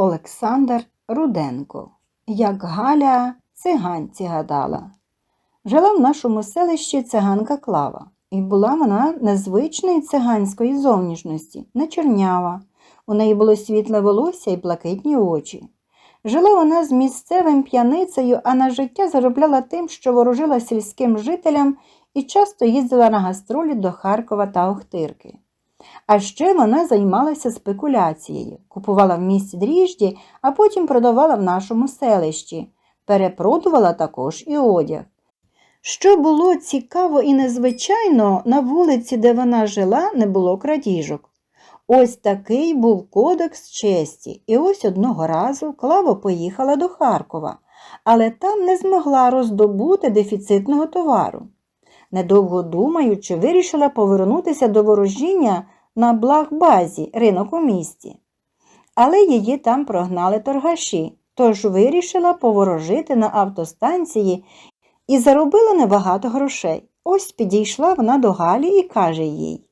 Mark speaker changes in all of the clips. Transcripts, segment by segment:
Speaker 1: Олександр Руденко. Як Галя циганці гадала. Жила в нашому селищі циганка Клава, і була вона незвичної циганської зовнішності, не чорнява. У неї було світле волосся і блакитні очі. Жила вона з місцевим п'яницею, а на життя заробляла тим, що ворожила сільським жителям і часто їздила на гастролі до Харкова та Охтирки. А ще вона займалася спекуляцією, купувала в місті дріжджі, а потім продавала в нашому селищі, перепродувала також і одяг. Що було цікаво і незвичайно, на вулиці, де вона жила, не було крадіжок. Ось такий був кодекс честі, і ось одного разу Клава поїхала до Харкова, але там не змогла роздобути дефіцитного товару. Недовго думаючи, вирішила повернутися до ворожіння на Благбазі, ринок у місті. Але її там прогнали торгаші, тож вирішила поворожити на автостанції і заробила небагато грошей. Ось підійшла вона до Галі і каже їй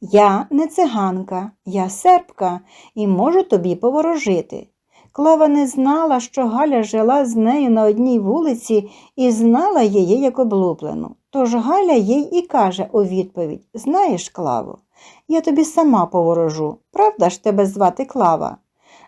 Speaker 1: Я не циганка, я сербка і можу тобі поворожити. Клава не знала, що Галя жила з нею на одній вулиці і знала її як облуплену. Тож Галя їй і каже у відповідь Знаєш, Клаво, я тобі сама поворожу. Правда ж тебе звати Клава?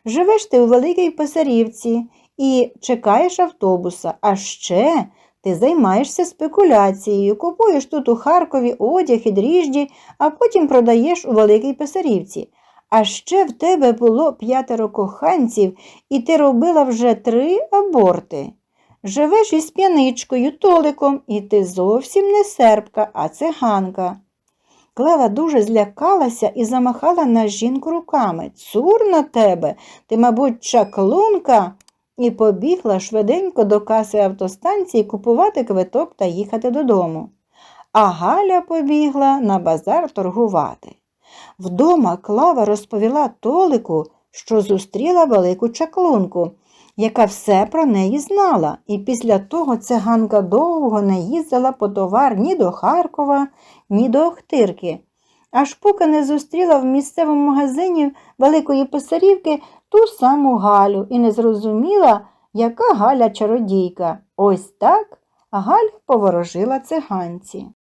Speaker 1: Живеш ти у Великій Писарівці і чекаєш автобуса, а ще ти займаєшся спекуляцією, купуєш тут у Харкові одяг і дріжджі, а потім продаєш у Великій Писарівці. А ще в тебе було п'ятеро коханців, і ти робила вже три аборти. Живеш із п'яничкою, толиком, і ти зовсім не сербка, а циганка. Клава дуже злякалася і замахала на жінку руками. Цур на тебе, ти, мабуть, чаклунка, і побігла швиденько до каси автостанції купувати квиток та їхати додому. А Галя побігла на базар торгувати. Вдома Клава розповіла Толику, що зустріла велику чаклунку, яка все про неї знала, і після того циганка довго не їздила по товар ні до Харкова, ні до Охтирки. Аж поки не зустріла в місцевому магазині Великої Писарівки ту саму Галю і не зрозуміла, яка Галя чародійка. Ось так Галя поворожила циганці.